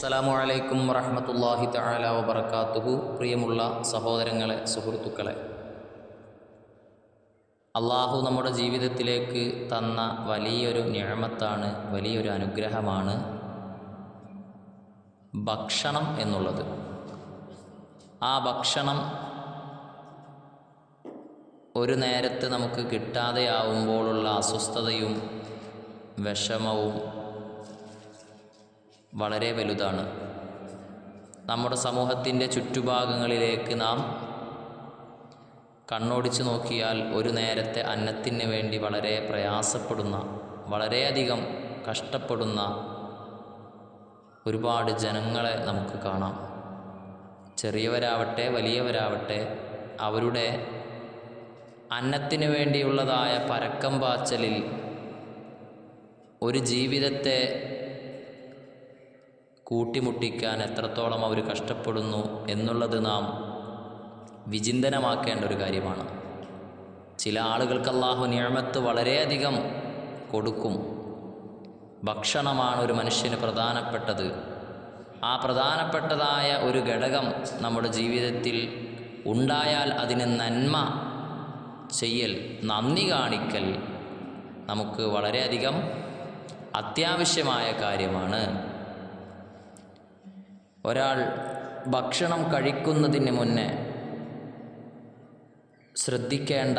അസ്സലാമു അലൈക്കും വറഹമത്തല്ലാഹി തആല വബർക്കാത്തുഹു പ്രിയമുള്ള സഹോദരങ്ങളെ സുഹൃത്തുക്കളെ അള്ളാഹു നമ്മുടെ ജീവിതത്തിലേക്ക് തന്ന വലിയൊരു ഞാമത്താണ് വലിയൊരു അനുഗ്രഹമാണ് ഭക്ഷണം എന്നുള്ളത്. ആ ഭക്ഷണം ഒരു നേരത്ത് നമുക്ക് കിട്ടാതെയാവുമ്പോഴുള്ള അസ്വസ്ഥതയും വിഷമവും വളരെ വലുതാണ്. നമ്മുടെ സമൂഹത്തിന്റെ ചുറ്റുഭാഗങ്ങളിലേക്ക് നാം കണ്ണോടിച്ചു നോക്കിയാൽ ഒരു നേരത്തെ അന്നത്തിന് വേണ്ടി വളരെ പ്രയാസപ്പെടുന്ന വളരെയധികം കഷ്ടപ്പെടുന്ന ഒരുപാട് ജനങ്ങളെ നമുക്ക് കാണാം. ചെറിയവരാവട്ടെ വലിയവരാവട്ടെ അവരുടെ അന്നത്തിന് വേണ്ടിയുള്ളതായ പരക്കം പാച്ചലിൽ ഒരു ജീവിതത്തെ കൂട്ടിമുട്ടിക്കാൻ എത്രത്തോളം അവർ കഷ്ടപ്പെടുന്നു എന്നുള്ളത് നാം വിചിന്തനമാക്കേണ്ട ഒരു കാര്യമാണ്. ചില ആളുകൾക്ക് അള്ളാഹു നിയമത്ത് വളരെയധികം കൊടുക്കും. ഭക്ഷണമാണ് ഒരു മനുഷ്യന് പ്രധാനപ്പെട്ടത്. ആ പ്രധാനപ്പെട്ടതായ ഒരു ഘടകം നമ്മുടെ ജീവിതത്തിൽ ഉണ്ടായാൽ അതിന് നന്മ ചെയ്യൽ നന്ദി കാണിക്കൽ നമുക്ക് വളരെയധികം അത്യാവശ്യമായ കാര്യമാണ്. ഒരാൾ ഭക്ഷണം കഴിക്കുന്നതിന് മുന്നേ ശ്രദ്ധിക്കേണ്ട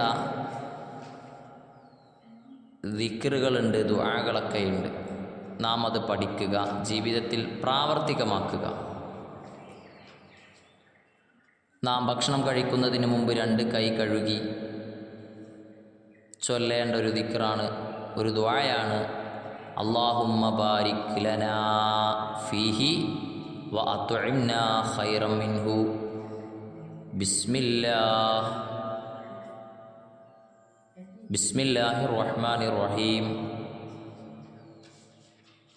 ദിക്കറുകളുണ്ട് ദുആകളൊക്കെ നാം അത് പഠിക്കുക ജീവിതത്തിൽ പ്രാവർത്തികമാക്കുക. നാം ഭക്ഷണം കഴിക്കുന്നതിന് മുമ്പ് രണ്ട് കൈ കഴുകി ചൊല്ലേണ്ട ഒരു ദിക്റാണ് ഒരു ദ്വായാണ് അള്ളാഹുമ്മ ബാരിക് ലനാ ഫീഹി വ منه بسم الله بسم الله الرحمن الرحيم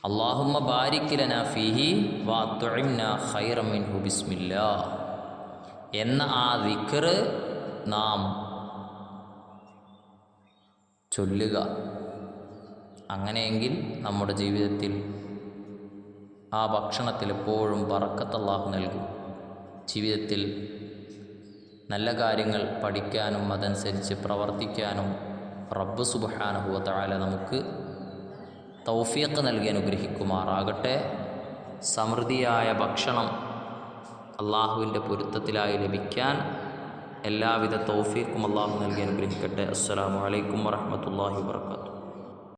اللهم بارك لنا فيه وأطعمنا خيرا منه بسم الله എന്ന ആ വിക്കർ നാം ചൊല്ലുക അങ്ങനെയെങ്കിൽ നമ്മുടെ ജീവിതത്തിൽ ആ ഭക്ഷണത്തിൽ എപ്പോഴും പറക്കത്തല്ലാഹു നൽകും. ജീവിതത്തിൽ നല്ല കാര്യങ്ങൾ പഠിക്കാനും അതനുസരിച്ച് പ്രവർത്തിക്കാനും റബ്ബ് സുബഹാനുഹുവ താല നമുക്ക് തൗഫീഖ് നൽകി അനുഗ്രഹിക്കുമാറാകട്ടെ. സമൃദ്ധിയായ ഭക്ഷണം അള്ളാഹുവിന്റെ പൊരുത്തത്തിലായി ലഭിക്കാൻ എല്ലാവിധ തൗഫീഖും അള്ളാഹു നൽകി അനുഗ്രഹിക്കട്ടെ. അസ്സാം വലൈക്കും വറഹ്മത്തുള്ളാഹി വബർക്കാത്തു